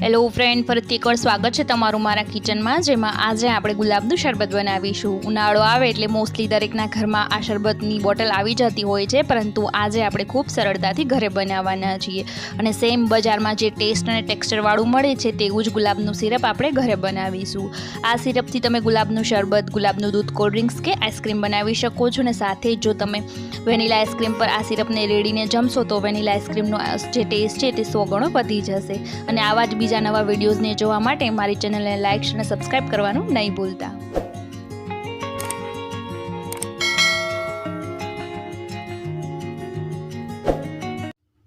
Hello friend ફરીથી એકવાર સ્વાગત છે તમારું મારા કિચનમાં જેમાં આજે આપણે ગુલાબનું શરબત બનાવીશું. ઉનાળો આવે એટલે મોસ્ટલી દરેકના ઘરમાં આ શરબતની બોટલ આવી જતી હોય છે, પરંતુ આજે આપણે ખૂબ સરળતાથી ઘરે બનાવવાના છીએ. અને સેમ બજારમાં જે ટેસ્ટ અને ટેક્સચરવાળું મળે છે, તેવું જ ગુલાબનું સિરપ આપણે ઘરે બનાવીશું. આ સિરપથી તમે ગુલાબનું શરબત, ગુલાબનું દૂધ કોલ્ડ ડ્રિંક્સ કે આઈસ્ક્રીમ બનાવી શકો છો. અને સાથે જો તમે વેનીલા આઈસ્ક્રીમ પર આ સિરપને રેડીને જમશો, તો વેનીલા આઈસ્ક્રીમનો જે ટેસ્ટ છે, તે સો ગણો વધી જશે. અને આવા જ બીજા નવા વિડીયોઝને જોવા માટે મારી ચેનલને લાઇક અને સબસ્ક્રાઇબ કરવાનું નહીં ભૂલતા.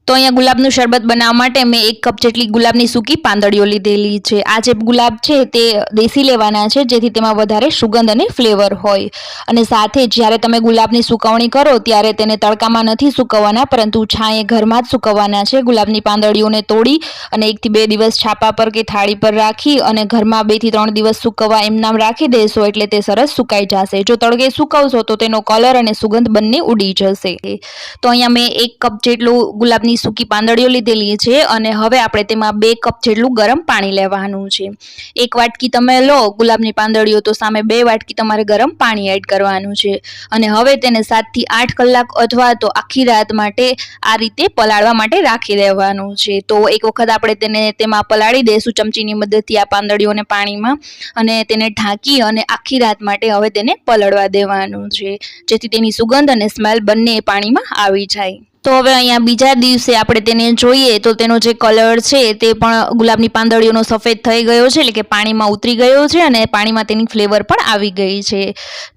તો અહીંયા ગુલાબનું શરબત બનાવવા માટે મેં એક કપ જેટલી ગુલાબની સૂકી પાંદડીઓ લીધેલી છે. આ જે ગુલાબ છે તે દેશી લેવાના છે, જેથી તેમાં વધારે સુગંધ અને ફ્લેવર હોય. અને સાથે જ્યારે તમે ગુલાબની સુકવણી કરો, ત્યારે તેને તડકામાં નથી સુકવવાના, પરંતુ છાંયે ઘરમાં જ સુકવવાના છે. ગુલાબની પાંદડીઓને તોડી અને એકથી બે દિવસ છાપા પર કે થાળી પર રાખી અને ઘરમાં બેથી ત્રણ દિવસ સુકવવા એમ નામ રાખી દેશો એટલે તે સરસ સુકાઈ જશે. જો તડકે સુકવશો તો તેનો કલર અને સુગંધ બંને ઉડી જશે. તો અહીંયા મેં એક કપ જેટલું ગુલાબની સૂકી પાંદડીઓ લીધેલી છે અને હવે આપણે તેમાં બે કપ જેટલું ગરમ પાણી લેવાનું છે. એક વાટકી તમે લો ગુલાબની પાંદડીઓ તો સામે બે વાટકી તમારે ગરમ પાણી એડ કરવાનું છે. અને હવે તેને સાતથી આઠ કલાક અથવા તો આખી રાત માટે આ રીતે પલાળવા માટે રાખી દેવાનું છે. તો એક વખત આપણે તેને તેમાં પલાળી દઈશું ચમચીની મદદથી આ પાંદડીઓને પાણીમાં અને તેને ઢાંકી અને આખી રાત માટે હવે તેને પલળવા દેવાનું છે. જેથી તેની સુગંધ અને સ્મેલ બંને પાણીમાં આવી જાય. તો હવે અહીંયા બીજા દિવસે આપણે તેને જોઈએ તો તેનો જે કલર છે તે પણ ગુલાબની પાંદડીઓનો સફેદ થઈ ગયો છે, એટલે કે પાણીમાં ઉતરી ગયો છે અને પાણીમાં તેની ફ્લેવર પણ આવી ગઈ છે.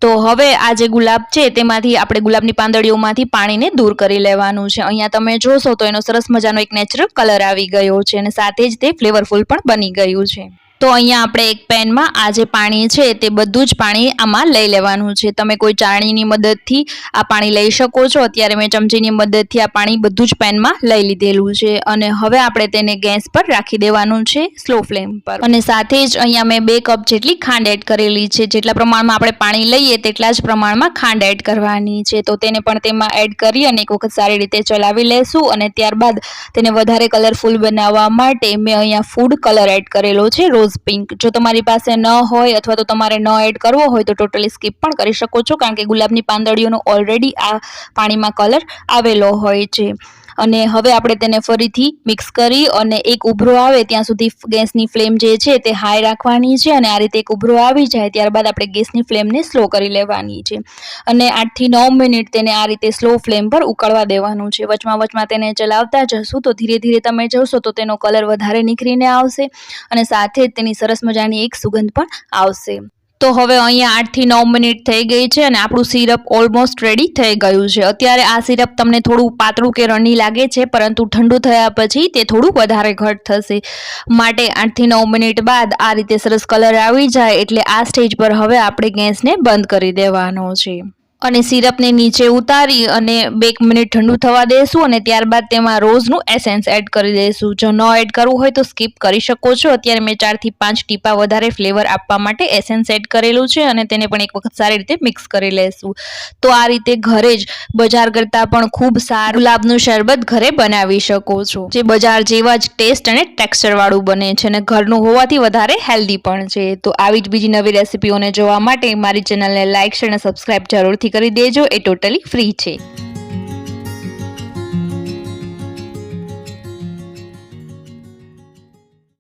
તો હવે આ જે ગુલાબ છે તેમાંથી આપણે ગુલાબની પાંદડીઓમાંથી પાણીને દૂર કરી લેવાનું છે. અહીંયા તમે જોશો તો એનો સરસ મજાનો એક નેચરલ કલર આવી ગયો છે અને સાથે જ તે ફ્લેવરફુલ પણ બની ગયું છે. તો અહીંયા આપણે એક પેનમાં આ જે પાણી છે તે બધું જ પાણી આમાં લઈ લેવાનું છે. તમે કોઈ ચાણીની મદદથી આ પાણી લઈ શકો છો. અત્યારે મેં ચમચીની મદદથી આ પાણી બધું જ પેનમાં લઈ લીધેલું છે. અને હવે આપણે તેને ગેસ પર રાખી દેવાનું છે, સ્લો ફ્લેમ પર. અને સાથે જ અહીંયા મેં બે કપ જેટલી ખાંડ એડ કરેલી છે. જેટલા પ્રમાણમાં આપણે પાણી લઈએ તેટલા જ પ્રમાણમાં ખાંડ એડ કરવાની છે. તો તેને પણ તેમાં એડ કરી અને એક વખત સારી રીતે ચલાવી લેશું અને ત્યારબાદ તેને વધારે કલરફુલ બનાવવા માટે મેં અહીંયા ફૂડ કલર એડ કરેલો છે રોઝ રોઝ પિંક જો તમારી પાસે ન હોય અથવા તો તમારે ન એડ કરવો હોય તો ટોટલી સ્કીપ પણ કરી શકો છો, કારણ કે ગુલાબની પાંદડીઓનો ઓલરેડી આ પાણીમાં કલર આવેલો હોય છે. અને હવે આપણે તેને ફરીથી મિક્સ કરી અને એક ઉભરો આવે ત્યાં સુધી ગેસની ફ્લેમ જે છે તે હાઈ રાખવાની છે અને આ રીતે એક ઉભરો આવી જાય ત્યારબાદ આપણે ગેસની ફ્લેમને સ્લો કરી લેવાની છે. અને આઠથી નવ મિનિટ તેને આ રીતે સ્લો ફ્લેમ પર ઉકળવા દેવાનું છે. વચમાં વચમાં તેને ચલાવતા જશું તો ધીરે ધીરે તમે જશો તો તેનો કલર વધારે નીકળીને આવશે અને સાથે જ તેની સરસ મજાની એક સુગંધ પણ આવશે. તો હવે અહીંયા આઠથી નવ મિનિટ થઈ ગઈ છે અને આપણું સિરપ ઓલમોસ્ટ રેડી થઈ ગયું છે. અત્યારે આ સિરપ તમને થોડું પાતળું કે રણી લાગે છે, પરંતુ ઠંડુ થયા પછી તે થોડું વધારે ઘટ થશે. માટે આઠથી નવ મિનિટ બાદ આ રીતે સરસ કલર આવી જાય એટલે આ સ્ટેજ પર હવે આપણે ગેસને બંધ કરી દેવાનો છે. અને સિરપને નીચે ઉતારી અને બે મિનિટ ઠંડુ થવા દેશું અને ત્યારબાદ તેમાં રોઝનું એસેન્સ એડ કરી દઈશું જો ન એડ કરવું હોય તો સ્કીપ કરી શકો છો. અત્યારે મેં ચારથી પાંચ ટીપા વધારે ફ્લેવર આપવા માટે એસેન્સ એડ કરેલું છે અને તેને પણ એક વખત સારી રીતે મિક્સ કરી લેશું. તો આ રીતે ઘરે જ બજાર કરતાં પણ ખૂબ સારું ગુલાબનું શરબત ઘરે બનાવી શકો છો. જે બજાર જેવા જ ટેસ્ટ અને ટેક્સચરવાળું બને છે અને ઘરનું હોવાથી વધારે હેલ્ધી પણ છે. તો આવી જ બીજી નવી રેસિપીઓને જોવા માટે મારી ચેનલને લાઇક અને સબસ્ક્રાઇબ જરૂરથી કરી દેજો એ ટોટલી ફ્રી છે.